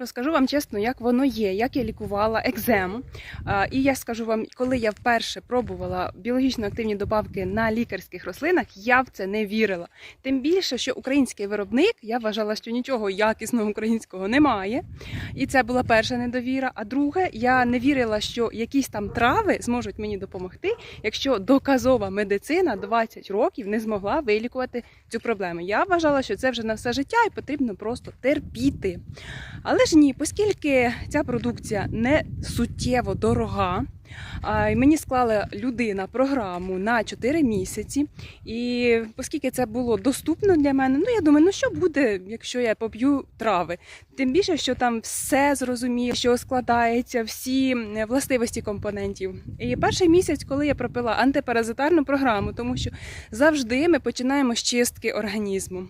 Розкажу вам чесно, як воно є, як я лікувала екзему. І я скажу вам, коли я вперше пробувала біологічно активні добавки на лікарських рослинах, я в це не вірила. Тим більше, що український виробник, я вважала, що нічого якісного українського немає. І це була перша недовіра. А друге, я не вірила, що якісь там трави зможуть мені допомогти, якщо доказова медицина 20 років не змогла вилікувати цю проблему. Я вважала, що це вже на все життя і потрібно просто терпіти. Але ж ні, оскільки ця продукція не суттєво дорога. Мені склала людина програму на 4 місяці. І оскільки це було доступно для мене, ну я думаю, ну що буде, якщо я поп'ю трави? Тим більше, що там все зрозуміло, що складається, всі властивості компонентів. І перший місяць, коли я пропила антипаразитарну програму, тому що завжди ми починаємо з чистки організму.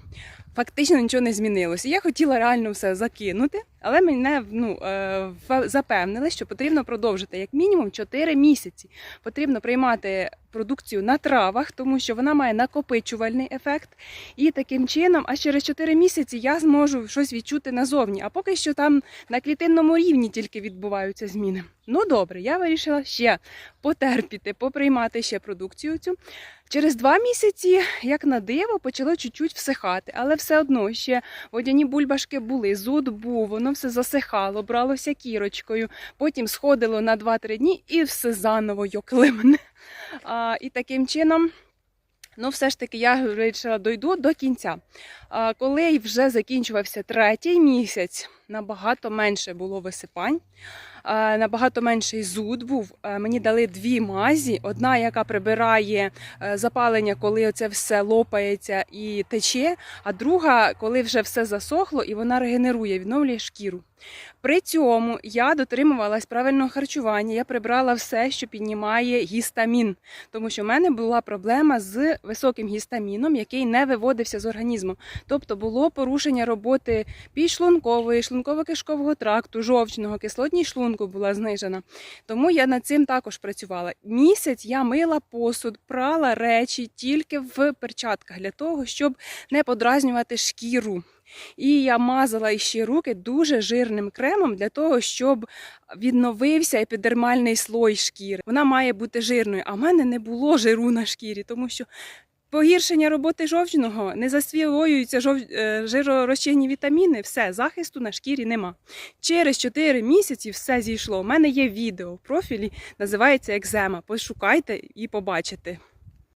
Фактично нічого не змінилося. Я хотіла реально все закинути, але мене ну, е, запевнили, що потрібно продовжити як мінімум 4 місяці. Потрібно приймати продукцію на травах, тому що вона має накопичувальний ефект. І таким чином, аж через 4 місяці я зможу щось відчути назовні. А поки що там на клітинному рівні тільки відбуваються зміни. Ну добре, я вирішила ще потерпіти, поприймати ще продукцію цю. Через два місяці, як на диво, почало чуть-чуть всихати, але все одно ще водяні бульбашки були, зуд був, воно все засихало, бралося кірочкою, потім сходило на 2-3 дні і все заново йокли мене. А, і таким чином. Ну, все ж таки, я вирішила, дойду до кінця. Коли вже закінчувався третій місяць, набагато менше було висипань, набагато менший зуд був. Мені дали дві мазі: одна, яка прибирає е, запалення, коли оце все лопається і тече, а друга, коли вже все засохло і вона регенерує, відновлює шкіру. При цьому я дотримувалась правильного харчування, я прибрала все, що піднімає гістамін, тому що в мене була проблема з високим гістаміном, який не виводився з організму. Тобто було порушення роботи підшлункової, шлунково-кишкового тракту, жовчного, кислотність шлунку була знижена. Тому я над цим також працювала. Місяць я мила посуд, прала речі тільки в перчатках для того, щоб не подразнювати шкіру. І я мазала ще руки дуже жирним кремом для того, щоб відновився епідермальний слой шкіри. Вона має бути жирною, а в мене не було жиру на шкірі, тому що погіршення роботи жовчного не засвілоюються жов... е, жиророзчинні вітаміни, все, захисту на шкірі нема. Через 4 місяці все зійшло. У мене є відео в профілі, називається екзема. Пошукайте і побачите.